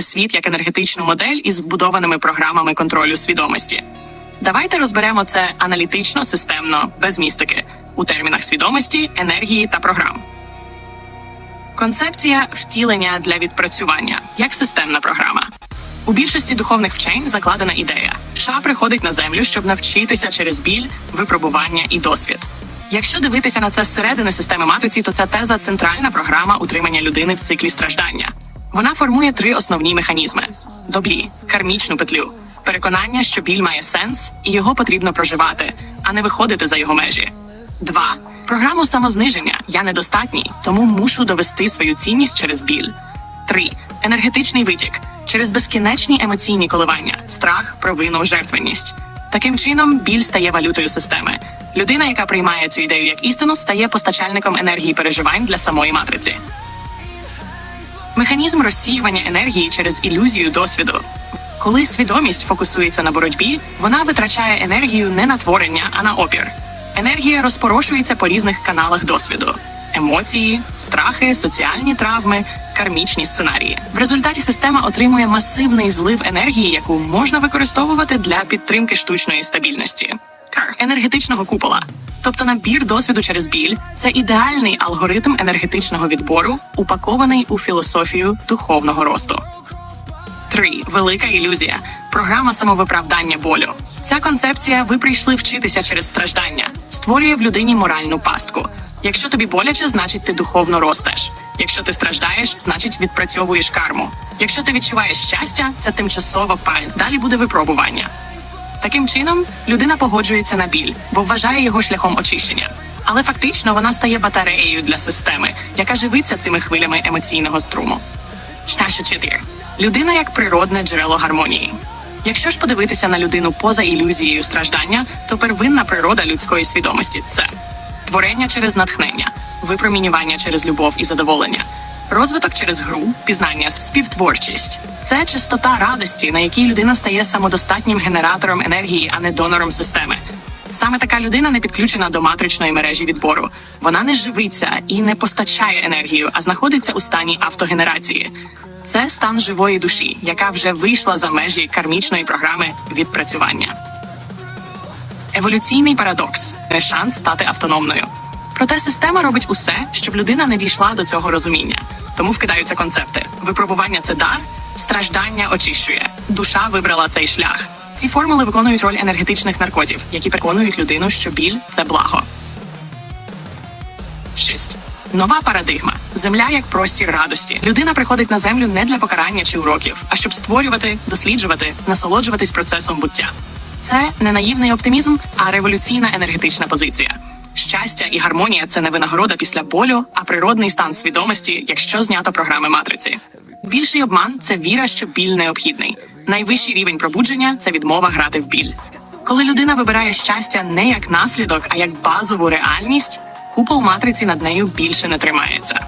світ як енергетичну модель із вбудованими програмами контролю свідомості. Давайте розберемо це аналітично, системно, без містики, у термінах свідомості, енергії та програм. Концепція втілення для відпрацювання як системна програма. У більшості духовних вчень закладена ідея. Ша приходить на землю, щоб навчитися через біль, випробування і досвід. Якщо дивитися на це зсередини системи матриці, то ця теза центральна програма утримання людини в циклі страждання. Вона формує три основні механізми: доблі, кармічну петлю, переконання, що біль має сенс і його потрібно проживати, а не виходити за його межі. Два програму самозниження. Я недостатній, тому мушу довести свою цінність через біль. Три енергетичний витік через безкінечні емоційні коливання, страх, провину, жертвеність. Таким чином, біль стає валютою системи. Людина, яка приймає цю ідею як істину, стає постачальником енергії переживань для самої матриці. Механізм розсіювання енергії через ілюзію досвіду. Коли свідомість фокусується на боротьбі, вона витрачає енергію не на творення, а на опір. Енергія розпорошується по різних каналах досвіду: емоції, страхи, соціальні травми, кармічні сценарії. В результаті система отримує масивний злив енергії, яку можна використовувати для підтримки штучної стабільності. Енергетичного купола. Тобто набір досвіду через біль це ідеальний алгоритм енергетичного відбору, упакований у філософію духовного росту. 3. велика ілюзія. Програма самовиправдання болю. Ця концепція ви прийшли вчитися через страждання, створює в людині моральну пастку. Якщо тобі боляче, значить ти духовно ростеш. Якщо ти страждаєш, значить відпрацьовуєш карму. Якщо ти відчуваєш щастя, це тимчасова паль. Далі буде випробування. Таким чином, людина погоджується на біль, бо вважає його шляхом очищення. Але фактично вона стає батареєю для системи, яка живиться цими хвилями емоційного струму. Шташа 4. Людина як природне джерело гармонії. Якщо ж подивитися на людину поза ілюзією страждання, то первинна природа людської свідомості це творення через натхнення, випромінювання через любов і задоволення, розвиток через гру, пізнання, співтворчість. Це чистота радості, на якій людина стає самодостатнім генератором енергії, а не донором системи. Саме така людина не підключена до матричної мережі відбору. Вона не живиться і не постачає енергію, а знаходиться у стані автогенерації. Це стан живої душі, яка вже вийшла за межі кармічної програми відпрацювання. Еволюційний парадокс шанс стати автономною. Проте система робить усе, щоб людина не дійшла до цього розуміння. Тому вкидаються концепти: випробування це дар, страждання очищує. Душа вибрала цей шлях. Ці формули виконують роль енергетичних наркозів, які переконують людину, що біль це благо. 6. Нова парадигма. Земля як простір радості. Людина приходить на землю не для покарання чи уроків, а щоб створювати, досліджувати, насолоджуватись процесом буття. Це не наївний оптимізм, а революційна енергетична позиція. Щастя і гармонія це не винагорода після болю, а природний стан свідомості, якщо знято програми матриці. Більший обман це віра, що біль необхідний. Найвищий рівень пробудження це відмова грати в біль. Коли людина вибирає щастя не як наслідок, а як базову реальність, купол матриці над нею більше не тримається.